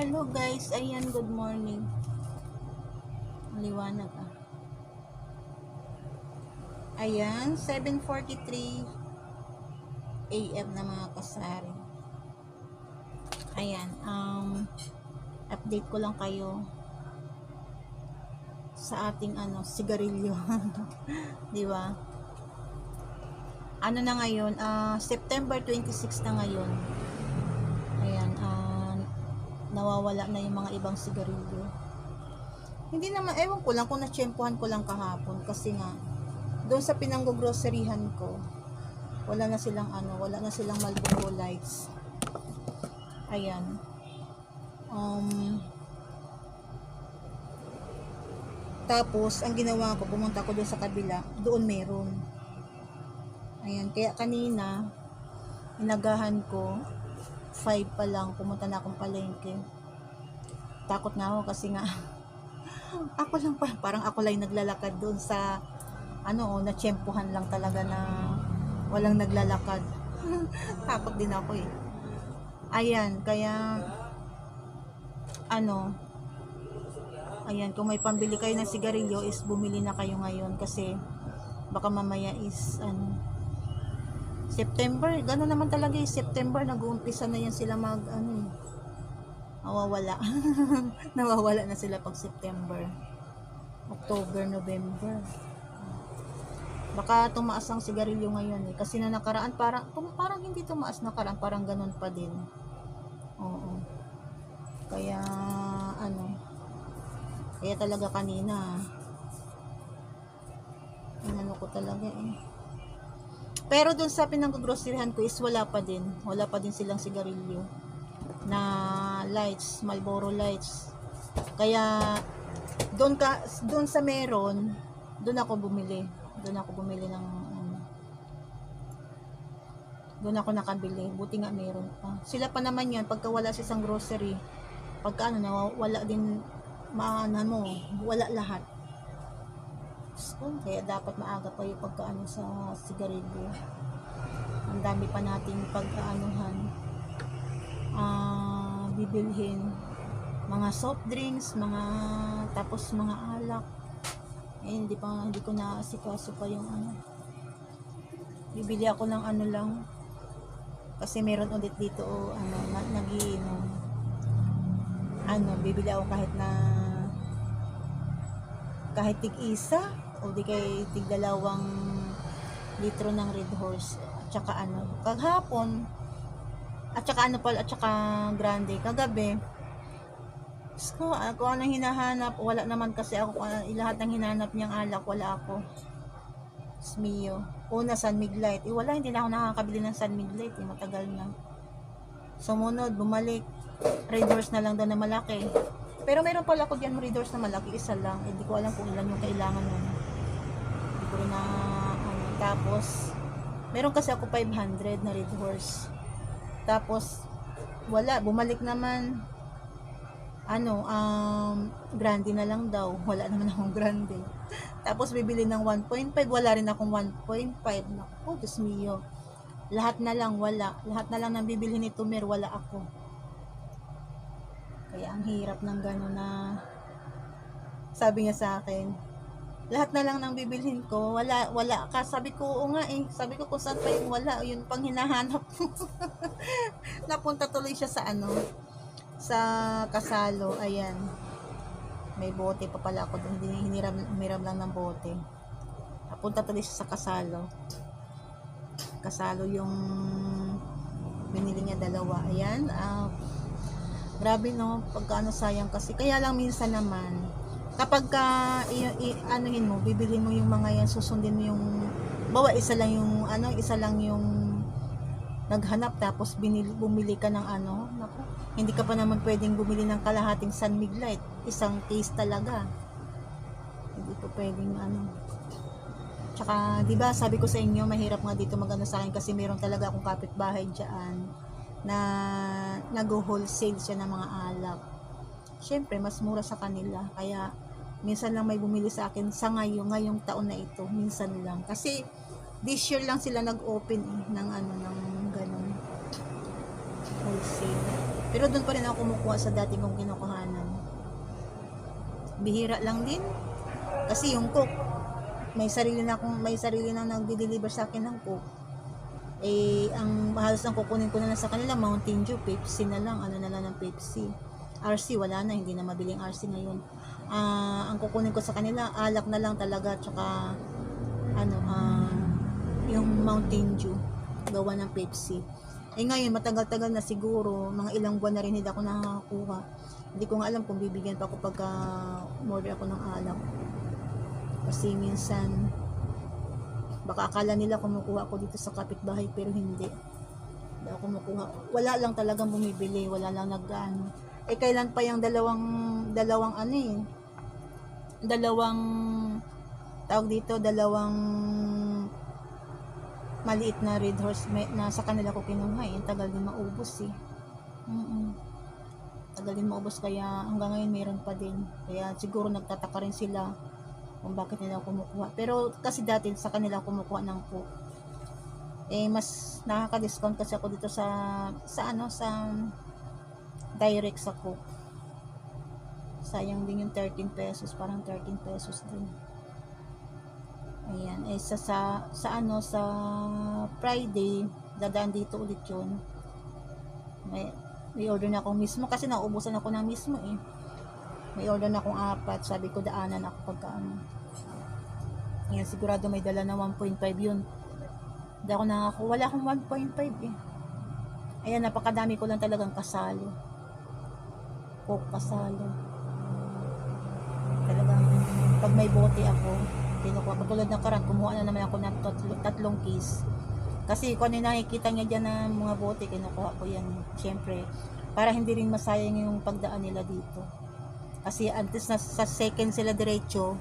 Hello guys, ayan, good morning. Liwanag ah. Ayan, 7.43 AM na mga kasari. Ayan, um, update ko lang kayo sa ating ano, sigarilyo. Di ba? Ano na ngayon? ah September 26 na ngayon. Nawawala na yung mga ibang sigarilyo. Hindi naman, ewan ko lang kung natsyempohan ko lang kahapon kasi nga, doon sa pinanggo-groceryhan ko, wala na silang ano, wala na silang Marlboro lights. Ayan. Um, tapos, ang ginawa ko, pumunta ko doon sa kabila, doon meron. Ayan, kaya kanina, inagahan ko, 5 pa lang, pumunta na akong palengke. Takot na ako kasi nga, ako lang pa, parang ako lang naglalakad doon sa, ano, oh, natsyempohan lang talaga na walang naglalakad. Takot din ako eh. Ayan, kaya, ano, ayan, kung may pambili kayo ng sigarilyo is bumili na kayo ngayon kasi baka mamaya is, ano, September, gano'n naman talaga eh, September, nag-uumpisa na yan sila mag, ano eh, nawawala. nawawala na sila pag September. October, November. Baka tumaas ang sigarilyo ngayon eh. Kasi na nakaraan, parang, parang hindi tumaas nakaraan, parang ganun pa din. Oo. Kaya, ano, kaya talaga kanina, inano ko talaga eh. Pero dun sa pinang-groceryhan ko is wala pa din. Wala pa din silang sigarilyo na lights, Marlboro lights. Kaya doon ka doon sa meron, doon ako bumili. Doon ako bumili ng ano. Doon ako nakabili. Buti nga meron pa. Sila pa naman 'yan pagka wala sa isang grocery. Pagka ano nawawala din maana mo, wala lahat. So, kaya dapat maaga pa yung pagkaano sa sigarilyo. Ang dami pa nating pagkaanuhan. Ah, bibilhin mga soft drinks, mga tapos mga alak. Eh, hindi pa hindi ko na asikaso pa yung ano. Bibili ako ng ano lang. Kasi meron ulit dito o ano, na, nagiinom. Ano, bibili ako kahit na kahit tig-isa o di kay tig dalawang litro ng Red Horse at saka ano kaghapon at saka ano pala at saka grande kagabi ko ako anong hinahanap wala naman kasi ako ano, lahat ng hinahanap niyang alak wala ako. Smio una San Miglite. Eh wala hindi na ako nakakabili ng San Miglite eh matagal na. Sumunod bumalik Red Horse na lang daw na malaki. Pero meron pala ako diyan Red Horse na malaki isa lang. Hindi ko alam kung ilan yung kailangan nun rin na ano, tapos meron kasi ako 500 na Red Horse. Tapos wala bumalik naman ano um grande na lang daw. Wala naman akong grande. Tapos bibili ng 1.5 wala rin akong 1.5 naku Diyos mio. Lahat na lang wala. Lahat na lang ng bibili ni Tumer wala ako. Kaya ang hirap ng gano'n na sabi niya sa akin lahat na lang ng bibilhin ko. Wala wala ka. Ko oo nga eh. Sabi ko kung saan pa yung wala yun pang hinahanap ko. Napunta tuloy siya sa ano sa kasalo. Ayan. May bote pa pala ako doon. Hiniram, hiniram lang ng bote. Napunta tuloy siya sa kasalo. Kasalo yung binili niya dalawa. Ayan ah grabe no? Pagkaano sayang kasi. Kaya lang minsan naman kapag ka i, i, anuhin mo bibilhin mo yung mga yan susundin mo yung bawa isa lang yung ano isa lang yung naghanap tapos binili, bumili ka ng ano naku, hindi ka pa naman pwedeng bumili ng kalahating San Miglite isang case talaga. Hindi po pwedeng ano. Tsaka di ba sabi ko sa inyo mahirap nga dito magano sa akin kasi meron talaga akong kapitbahay diyan na nag-wholesale siya ng mga alak. Syempre mas mura sa kanila kaya minsan lang may bumili sa akin sa ngayon ngayong taon na ito minsan lang kasi this year lang sila nag-open eh, ng ano ng ganun wholesale Pero doon pa rin ako kumukuha sa dati kong kinukuhanan. Bihira lang din. Kasi yung cook, may sarili na akong, may sarili na nagde-deliver sa akin ng cook. Eh, ang halos ang kukunin ko na lang sa kanila, Mountain Dew, Pepsi na lang, ano na lang ng Pepsi. RC, wala na, hindi na mabiling RC ngayon. Ah, ang kukunin ko sa kanila, alak na lang talaga, tsaka, ano, ah, yung Mountain Dew, gawa ng Pepsi. Eh ngayon, matagal-tagal na siguro, mga ilang buwan na rin hindi ako nakakakuha. Hindi ko nga alam kung bibigyan pa ako pagka order ako ng alak. Kasi minsan, baka akala nila kumukuha ako dito sa kapitbahay pero hindi. Hindi ako kumukuha. Wala lang talagang bumibili, wala lang nag-ano. Eh kailan pa yung dalawang, dalawang ano eh, dalawang, tawag dito, dalawang maliit na red horse may, na sa kanila ko kinuha eh. Tagal din maubos eh. Mm Tagal din maubos kaya hanggang ngayon meron pa din. Kaya siguro nagtataka rin sila kung bakit nila kumukuha. Pero kasi dati sa kanila kumukuha ng po. Eh mas nakaka-discount kasi ako dito sa sa ano sa direct sa Coke. Sayang din yung 13 pesos, parang 13 pesos din. Ayan, eh sa, sa, sa ano, sa Friday, dadaan dito ulit yun. May, may order na ako mismo, kasi naubusan ako ng mismo eh. May order na akong apat, sabi ko daanan ako pagka ano. Ayan, sigurado may dala na 1.5 yun. Hindi ako nakaku, wala akong 1.5 eh. Ayan, napakadami ko lang talagang kasalo. Coke kasalo. Pag may bote ako, kinukuha ko tulad ng karat, kumuha na naman ako ng tatlo, tatlong case. Kasi kung ano yung nakikita niya dyan na mga bote, kinukuha ko yan. Siyempre, para hindi rin masayang yung pagdaan nila dito. Kasi antes na sa second sila diretso,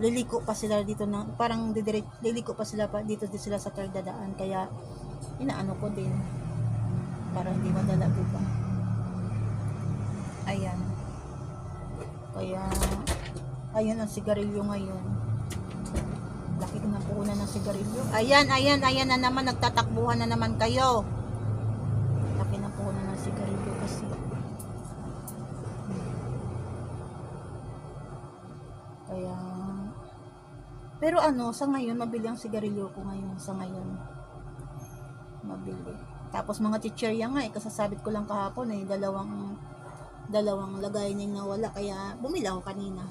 liliko pa sila dito na parang didire, liliko pa sila pa dito din sila sa third dadaan kaya inaano ko din para hindi madala diba ayan kaya ayun ang sigarilyo ngayon. Laki ko ng puhunan ng sigarilyo. Ayan ayan ayan na naman. Nagtatakbuhan na naman kayo. Laki ng puhunan ng sigarilyo kasi. Kaya pero ano sa ngayon mabili ang sigarilyo ko ngayon sa ngayon. Mabili. Tapos mga chicherya nga eh kasasabit ko lang kahapon eh dalawang dalawang lagay na yung nawala. Kaya bumili ako kanina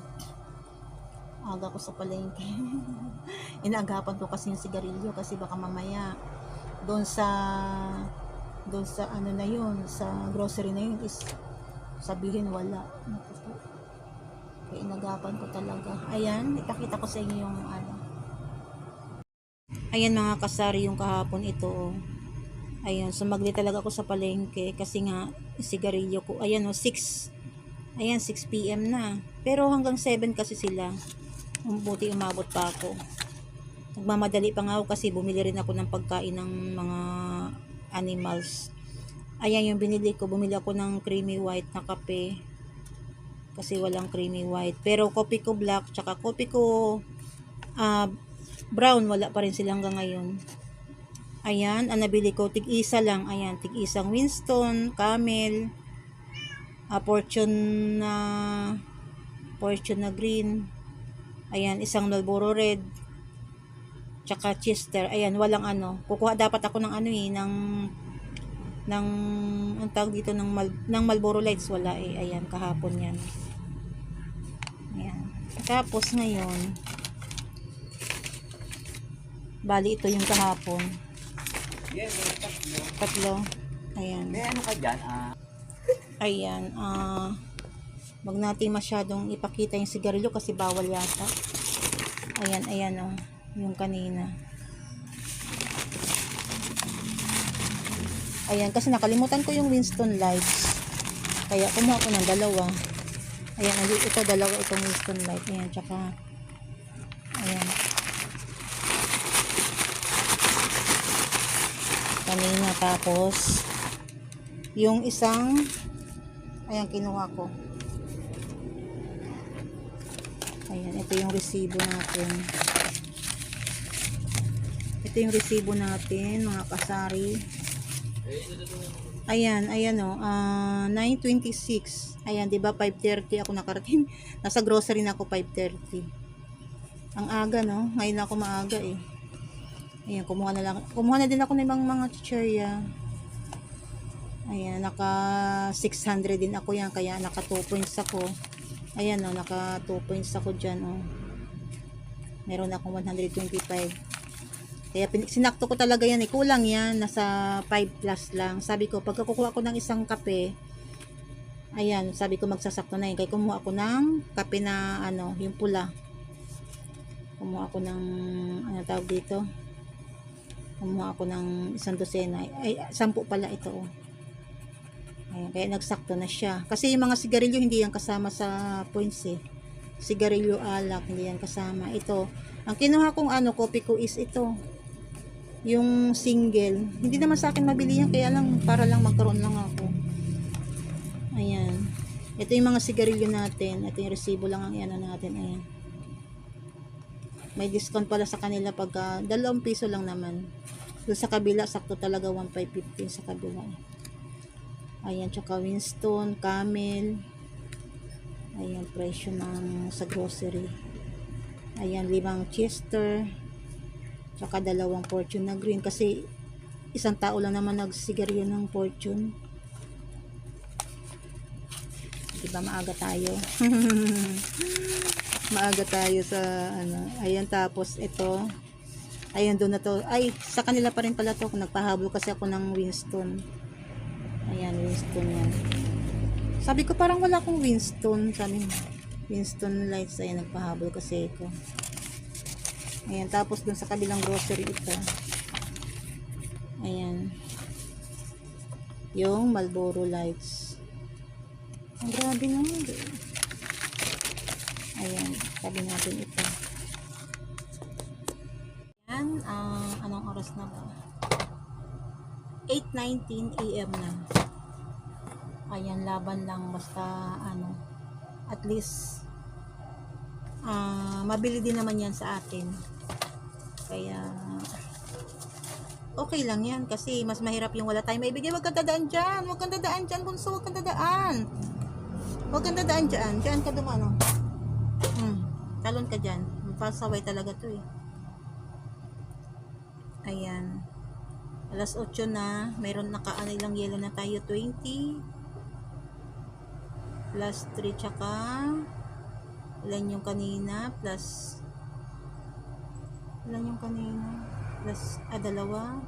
aga ko sa palengke inaagapan ko kasi yung sigarilyo kasi baka mamaya doon sa doon sa ano na yun sa grocery na yun is sabihin wala kaya inagapan ko talaga ayan ipakita ko sa inyo yung ano ayan mga kasari yung kahapon ito oh. Ayan, sumagli talaga ako sa palengke kasi nga sigarilyo ko. Ayan o, 6. Ayan, 6 p.m. na. Pero hanggang 7 kasi sila. Buti umabot pa ako. Nagmamadali pa nga ako kasi bumili rin ako ng pagkain ng mga animals. Ayan yung binili ko. Bumili ako ng creamy white na kape. Kasi walang creamy white. Pero kopi ko black, tsaka kopi ko ah, brown. Wala pa rin sila hanggang ngayon. Ayan, ang nabili ko, tig-isa lang. Ayan, tig-isang Winston, Camel, ah, Fortune na Fortune na green. Ayan, isang Marlboro red. Tsaka Chester. Ayan, walang ano. Kukuha dapat ako ng ano eh, ng ng ang tawag dito ng, Mal, ng Marlboro lights wala eh. Ayan, kahapon yan. Ayan. Tapos ngayon, bali ito yung kahapon. Yes, tatlo. Tatlo. Ayan. May ano ka dyan? Ah, Ayan. Ah, wag natin masyadong ipakita yung sigarilyo kasi bawal yata. Ayan, ayan oh. Yung kanina. Ayan, kasi nakalimutan ko yung Winston Lights. Kaya kumuha ko ng dalawa. Ayan, ito dalawa itong Winston Light. Ayan, tsaka ayan. Kanina tapos yung isang ayan kinuha ko ayan ito yung resibo natin ito yung resibo natin mga kasari Ayan, ayan o. ah 9.26. Ayan, di ba 5.30 ako nakarating. Nasa grocery na ako 5.30. Ang aga, no? Ngayon ako maaga eh. Ayan, kumuha na lang. Kumuha na din ako ng mga, mga chicherya. Ayan, naka 600 din ako yan. Kaya naka 2 points ako. Ayan o, naka 2 points ako dyan o. Meron akong 125. Kaya sinakto ko talaga yan eh. Kulang yan. Nasa 5 plus lang. Sabi ko, pagka kukuha ko ng isang kape, ayan, sabi ko magsasakto na yun. Kaya kumuha ako ng kape na, ano, yung pula. Kumuha ako ng, ano tawag dito? Kumuha ako ng isang dosena. Ay, sampu pala ito, oh. Ayan, kaya nagsakto na siya. Kasi yung mga sigarilyo, hindi yan kasama sa points eh. Sigarilyo alak, hindi yan kasama. Ito, ang kinuha kong ano, copy ko is ito yung single. Hindi naman sa akin mabili yan, kaya lang, para lang magkaroon lang ako. Ayan. Ito yung mga sigarilyo natin. Ito yung resibo lang ang ano natin. Ayan. May discount pala sa kanila pagka, dalawang piso lang naman. Doon sa kabila, sakto talaga 1,515 sa kabila. Ayan, tsaka Winston, Camel. Ayan, presyo ng sa grocery. Ayan, limang Chester. Tsaka dalawang fortune na green. Kasi isang tao lang naman nagsigarilyo ng fortune. Diba maaga tayo? Maaga tayo sa ano. Ayan tapos ito. Ayan doon na to. Ay sa kanila pa rin pala to. Nagpahabol kasi ako ng Winston ayan Winston yan sabi ko parang wala akong Winston sabi mo Winston lights ayan nagpahabol kasi ako Ayan, tapos dun sa kabilang grocery ito. Ayan. Yung Marlboro Lights. Ang grabe naman. Ayan, tabi natin ito. Ayan, ah, anong oras na ba? 8.19 a.m. na. Ayan, laban lang. Basta, ano, at least, ah mabili din naman yan sa atin. Kaya, okay lang yan kasi mas mahirap yung wala tayong maibigay. Huwag kang dadaan dyan. Huwag kang dadaan dyan, bunso. Huwag kang dadaan. Huwag kang dadaan dyan. Dyan ka dumano. Hmm. Talon ka dyan. Pasaway talaga to eh. Ayan. Alas 8 na. Mayroon naka ano ilang yellow na tayo. 20 plus 3 tsaka ilan yung kanina? Plus ilan yung kanina? Plus ah dalawa.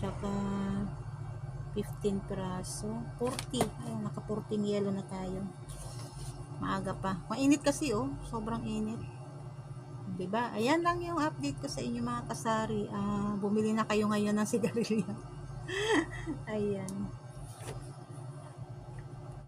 Tsaka 15 praso 40 ayun naka 14 yellow na tayo. Maaga pa. Mainit kasi oh. Sobrang init diba ayan lang yung update ko sa inyo mga kasari. Ah bumili na kayo ngayon ng sigarilyo ayan